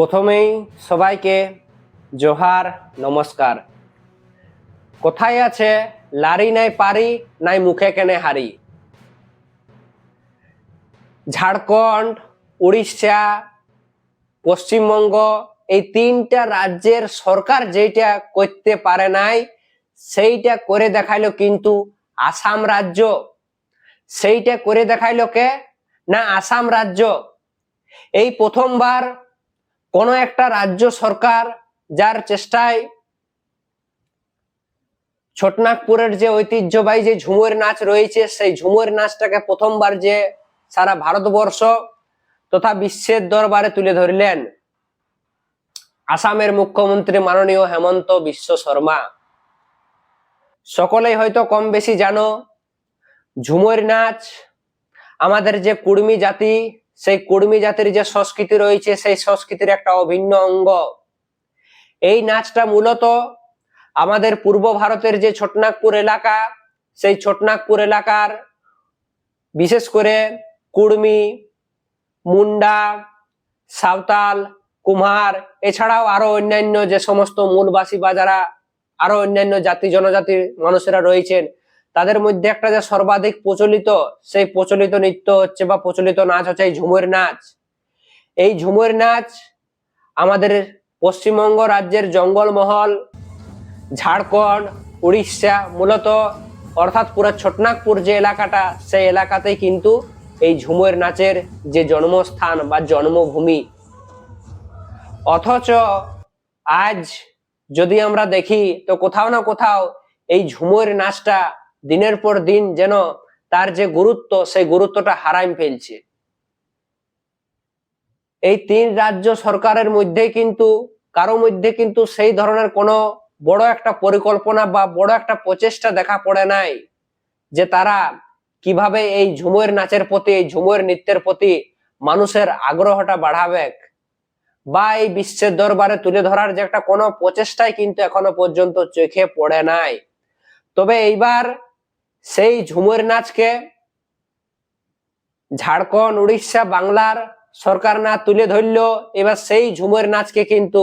প্রথমেই সবাইকে জোহার, নমস্কার। কোথায় আছে লারি নাই পারি, নাই মুখে কেনে হারি? ঝাড়খণ্ড, উড়িষ্যা, পশ্চিমবঙ্গ, এই তিনটা রাজ্যের সরকার যেটা করতে পারে নাই, সেইটা করে দেখাইলো কিন্তু আসাম রাজ্য। সেইটা করে দেখাইলো কে? না আসাম রাজ্য। এই প্রথমবার কোন একটা রাজ্য সরকার যার চেষ্টায় ছোটনাগপুরের যে ঐতিহ্যবাহী যে ঝুমুর নাচ রয়েছে, সেই ঝুমুর নাচটাকে প্রথমবার যে সারা ভারতবর্ষ তথা বিশ্বের দরবারে তুলে ধরলেন আসামের মুখ্যমন্ত্রী মাননীয় হেমন্ত বিশ্ব শর্মা। সকলেই হয়তো কম বেশি জানো, ঝুমুর নাচ আমাদের যে কুর্মী জাতি সেই কুর্মী জাতির যে সংস্কৃতি রয়েছে, সেই সংস্কৃতির একটা অভিন্ন অঙ্গ। এই নাচটা মূলত আমাদের পূর্ব ভারতের যে ছোটনাগপুর এলাকা, সেই ছোটনাগপুর এলাকার বিশেষ করে কুর্মী, মুন্ডা, সাঁওতাল কুমার এছাড়াও আরও অন্যান্য যে সমস্ত মূলবাসী বা যারা আরও অন্যান্য জাতি, জনজাতির মানুষেরা রয়েছেন তাদের মধ্যে একটা যে সর্বাধিক প্রচলিত, সেই প্রচলিত নৃত্য হচ্ছে বা প্রচলিত নাচ হচ্ছে এই ঝুমুর নাচ। এই ঝুমুর নাচ আমাদের পশ্চিমবঙ্গ রাজ্যের জঙ্গলমহল, ঝাড়খণ্ড, উড়িষ্যা মূলত, অর্থাৎ পুরো ছোটনাগপুর যে এলাকাটা, সেই এলাকাতেই কিন্তু এই ঝুমুর নাচের যে জন্মস্থান বা জন্মভূমি। অথচ আজ যদি আমরা দেখি, তো কোথাও না কোথাও এই ঝুমুর নাচটা দিনের পর দিন যেন তার যে গুরুত্ব, সেই গুরুত্বটা হারাই ফেলছে। এই তিন রাজ্য সরকারের মধ্যে কিন্তু, কারও মধ্যে কিন্তু সেই ধরনের কোনো বড় একটা পরিকল্পনা বা বড় একটা প্রচেষ্টা দেখা পড়ে নাই যে তারা কীভাবে এই ঝুমুর নাচের প্রতি, এই ঝুমুর নৃত্যের প্রতি মানুষের আগ্রহটা বাড়াবে বা এই বিশ্বের দরবারে তুলে ধরার যে একটা কোনো প্রচেষ্টাই কিন্তু এখনও পর্যন্ত চোখে পড়ে নাই। তবে এইবার সেই ঝুমুর নাচকে ঝাড়খণ্ড, উড়িষ্যা, বাংলার সরকার না তুলে ধরলো, এবার সেই ঝুমুর নাচকে কিন্তু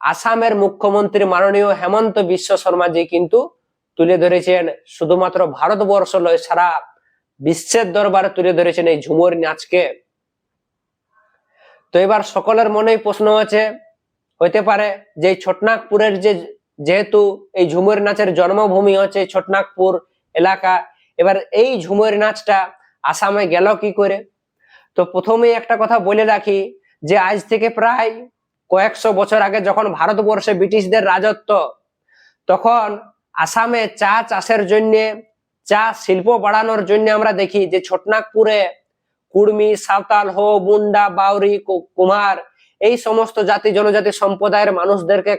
আসামের মুখ্যমন্ত্রী মাননীয় হেমন্ত বিশ্ব শর্মাজি কিন্তু তুলে ধরেছেন। শুধুমাত্র ভারতবর্ষ নয়, সারা বিশ্বের দরবারে তুলে ধরেছেন এই ঝুমুর নাচকে। তো এবার সকলের মনেই প্রশ্ন আছে, হইতে পারে যে ছোটনাগপুরের যে যেহেতু এই ঝুমুর নাচের জন্মভূমি হচ্ছে ছোটনাগপুর এলাকা। এবার এই ঝুমুর নাচটা আসামে গেল কি করে? তো প্রথমেই একটা কথা বলে রাখি যে, আজ থেকে প্রায় কয়েকশো বছর আগে যখন ভারতবর্ষে ব্রিটিশদের রাজত্ব, তখন আসামে চা চাষের জন্য, চা শিল্প বাড়ানোর জন্য আমরা দেখি যে, ছোটনাগপুরে কুর্মি, সাঁওতাল হো মুন্ডা বাউরি কুমার, এই সমস্ত জাতি, জনজাতি সম্প্রদায়ের মানুষদেরকে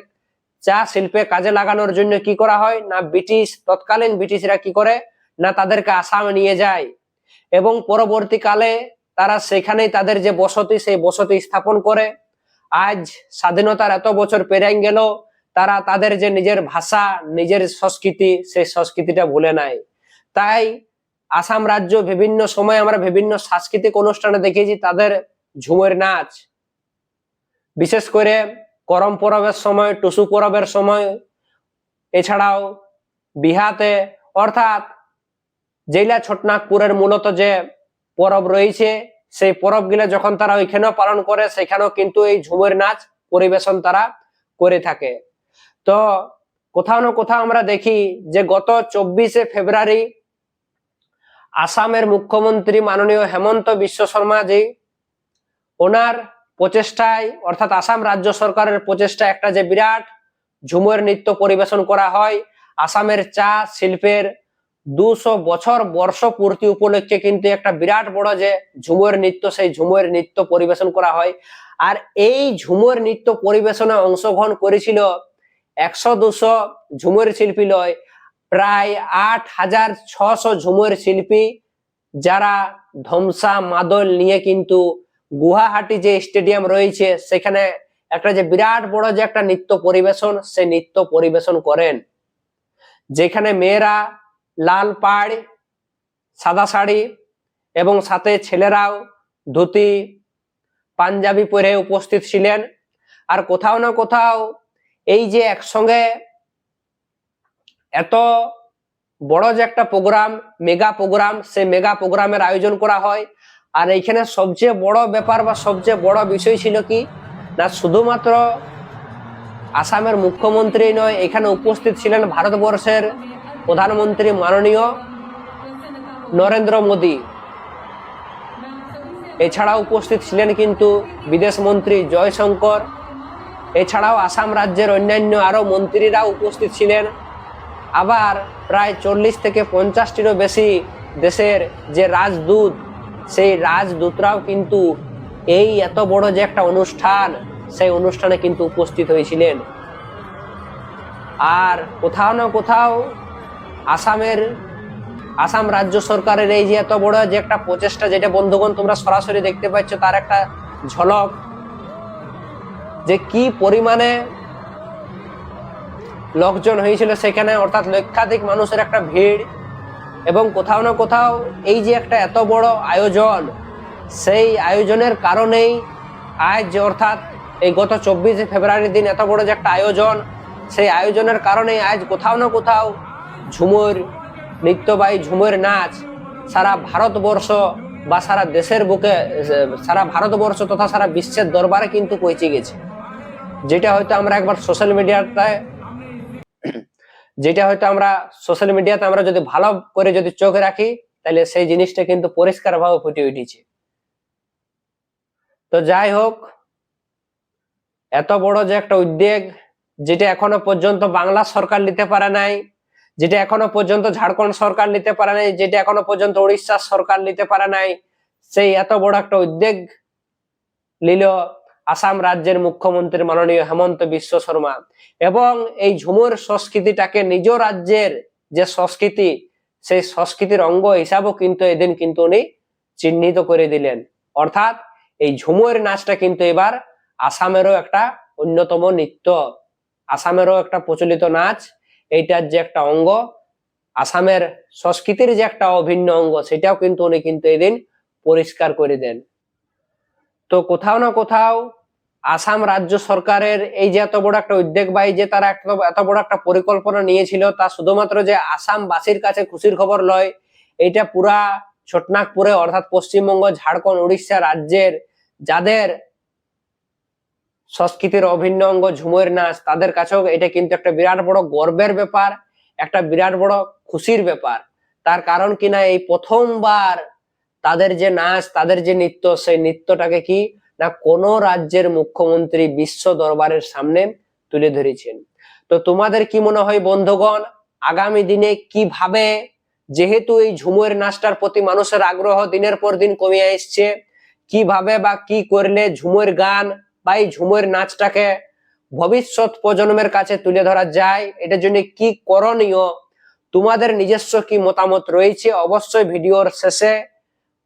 চা শিল্পে কাজে লাগানোর জন্য কি করা হয়? না ব্রিটিশ, তৎকালীন ব্রিটিশরা কি করে? না তাদেরকে আসামে নিয়ে যায়। এবং পরবর্তীকালে তারা সেখানেই তাদের যে বসতি, সেই বসতি স্থাপন করে। আজ স্বাধীনতার এত বছর পেরিয়ে গেল, তারা তাদের যে নিজের ভাষা, নিজের সংস্কৃতি, সেই সংস্কৃতিটা ভুলে নাই। তাই আসাম রাজ্য বিভিন্ন সময় আমরা বিভিন্ন সাংস্কৃতিক অনুষ্ঠানে দেখেছি, তাদের ঝুমের নাচ। বিশেষ করে করম পরবের সময়, টুসু পরবের সময়। এছাড়াও বিহাতে, অর্থাৎ জেলা ছোটনাগপুরের মূলত যে পরব রয়েছে, সেই পরবগুলা যখন তারা ওইখানেও পালন করে, সেখানেও কিন্তু এই ঝুমের নাচ পরিবেশন তারা করে থাকে। তো কোথাও না কোথাও আমরা দেখি যে গত চব্বিশে ফেব্রুয়ারি আসামের মুখ্যমন্ত্রী মাননীয় হেমন্ত বিশ্ব শর্মা জি ওনার প্রচেষ্টায়, অর্থাৎ আসাম রাজ্য সরকারের প্রচেষ্টা একটা যে বিরাট ঝুমুর নৃত্য পরিবেশন করা হয়, আসামের চা শিল্পের দুশো বছর বর্ষ পূর্তি উপলক্ষে কিন্তু একটা বিরাট বড় যে ঝুমুর নৃত্য, সেই ঝুমুর নৃত্য পরিবেশন করা হয়। আর এই ঝুমুর নৃত্য পরিবেশনে অংশগ্রহণ করেছিল একশো দুশো ঝুমুর শিল্পী লয়, প্রায় আট হাজার ছশো ঝুমুর শিল্পী যারা ধমসা, মাদল নিয়ে কিন্তু গুয়াহাটি যে স্টেডিয়াম রয়েছে, সেখানে একটা যে বিরাট বড় যে একটা নৃত্য পরিবেশন সে নৃত্য পরিবেশন করেন। যেখানে মেয়েরা লাল পাড়, সাদা শাড়ি এবং সাথে ছেলেরাও ধুতি, পাঞ্জাবি পরে উপস্থিত ছিলেন। আর কোথাও না কোথাও এই যে একসঙ্গে এত বড় যে একটা প্রোগ্রাম, মেগা প্রোগ্রাম, সেই মেগা প্রোগ্রামের আয়োজন করা হয়। আর এইখানে সবচেয়ে বড় ব্যাপার বা সবচেয়ে বড় বিষয় ছিল কি? না, শুধুমাত্র আসামের মুখ্যমন্ত্রী নয়, এখানে উপস্থিত ছিলেন ভারতবর্ষের প্রধানমন্ত্রী মাননীয় নরেন্দ্র মোদী। এছাড়াও উপস্থিত ছিলেন কিন্তু বিদেশ মন্ত্রী জয়শঙ্কর। এছাড়াও আসাম রাজ্যের অন্যান্য আরও মন্ত্রীরা উপস্থিত ছিলেন। আবার প্রায় চল্লিশ থেকে পঞ্চাশটিরও বেশি দেশের যে রাজদূত সেই রাজদূতরাও কিন্তু এই এত বড় যে একটা অনুষ্ঠান, সেই অনুষ্ঠানে কিন্তু উপস্থিত হয়েছিলেন। আর কোথাও না কোথাও আসামের, আসাম রাজ্য সরকারের এই যে এত বড় যে একটা প্রচেষ্টা, যেটা বন্ধুগণ তোমরা সরাসরি দেখতে পাচ্ছ, তার একটা ঝলক যে কি পরিমাণে লোকজন হয়েছিল সেখানে, অর্থাৎ লক্ষাধিক মানুষের একটা ভিড়। এবং কোথাও না কোথাও এই যে একটা এত বড় আয়োজন, সেই আয়োজনের কারণেই আজ অর্থাৎ এই গত চব্বিশে ফেব্রুয়ারির দিন এত বড় যে একটা আয়োজন, সেই আয়োজনের কারণে আজ কোথাও না কোথাও ঝুমুর, নৃত্যবাহী ঝুমুর নাচ সারা ভারতবর্ষ বা সারা দেশের বুকে, সারা ভারতবর্ষ তথা সারা বিশ্বের দরবারে কিন্তু পৌঁছে গেছে। যেটা হয়তো আমরা একবার সোশ্যাল মিডিয়াটায় যেটা হয়তো আমরা সোশ্যাল মিডিয়াতে আমরা যদি ভালো করে যদি চোখ রাখি, তাহলে সেই জিনিসটা কিন্তু পরিষ্কার ভাবে ফুটে উঠেছে। তো যাই হোক, এত বড় যে একটা উদ্যোগ যেটা এখনও পর্যন্ত বাংলা সরকার নিতে পারে নাই, যেটা এখনও পর্যন্ত ঝাড়খণ্ড সরকার নিতে পারে নাই, যেটা এখনও পর্যন্ত উড়িষ্যা সরকার নিতে পারে নাই, সেই এত বড় একটা উদ্যোগ নিল আসাম রাজ্যের মুখ্যমন্ত্রী মাননীয় হেমন্ত বিশ্ব শর্মা এবং এই ঝুমুর সংস্কৃতিটাকে নিজ রাজ্যের যে সংস্কৃতি, সেই সংস্কৃতির অঙ্গ হিসাবেও কিন্তু এদিন কিন্তু উনি চিহ্নিত করে দিলেন। অর্থাৎ এই ঝুমুর নাচটা কিন্তু এবার আসামেরও একটা অন্যতম নৃত্য। আসামেরও একটা প্রচলিত নাচ, এইটার যে একটা অঙ্গ, আসামের সংস্কৃতির যে একটা অভিন্ন অঙ্গ, সেটাও কিন্তু উনি কিন্তু এদিন পরিষ্কার করে দেন। তো কোথাও না কোথাও আসাম রাজ্য সরকারের এই যে এত বড় একটা উদ্যোগ বা এই যে তারা এত বড় একটা পরিকল্পনা নিয়েছিল, তা শুধুমাত্র যে আসামবাসীর কাছে খুশির খবর নয় এটা পুরা ছোটনাগপুরে অর্থাৎ পশ্চিমবঙ্গ, ঝাড়খণ্ড, উড়িষ্যা রাজ্যের যাদের সংস্কৃতির অভিন্ন অঙ্গ ঝুমের নাচ, তাদের কাছেও এটা কিন্তু একটা বিরাট বড় গর্বের ব্যাপার, একটা বিরাট বড় খুশির ব্যাপার। তার কারণ কিনা এই প্রথমবার তাদের যে নাচ, তাদের যে নৃত্য, সেই নৃত্যটাকে কি না কোন রাজ্যের মুখ্যমন্ত্রী বিশ্ব দরবারের সামনে তুলে ধরেছেন। তো তোমাদের কি মনে হয় বন্ধুগণ, আগামী দিনে কীভাবে, যেহেতু এই ঝুমুর নাচটার প্রতি মানুষের আগ্রহ দিনের পর দিন কমে আসছে কীভাবে বা কি করলে ঝুমুর গান বা এই ঝুমুর নাচটাকে ভবিষ্যৎ প্রজন্মের কাছে তুলে ধরা যায়, এটার জন্য কি করণীয়, তোমাদের নিজস্ব কি মতামত রয়েছে, অবশ্যই ভিডিওর শেষে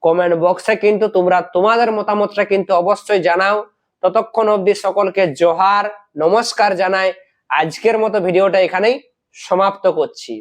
কমেন্ট বক্সে কিন্তু তোমরা তোমাদের মতামতটা কিন্তু অবশ্যই জানাও। ততক্ষণ অব্দি সকলকে জোহার, নমস্কার জানাই। আজকের মতো ভিডিওটা এখানেই সমাপ্ত করছি।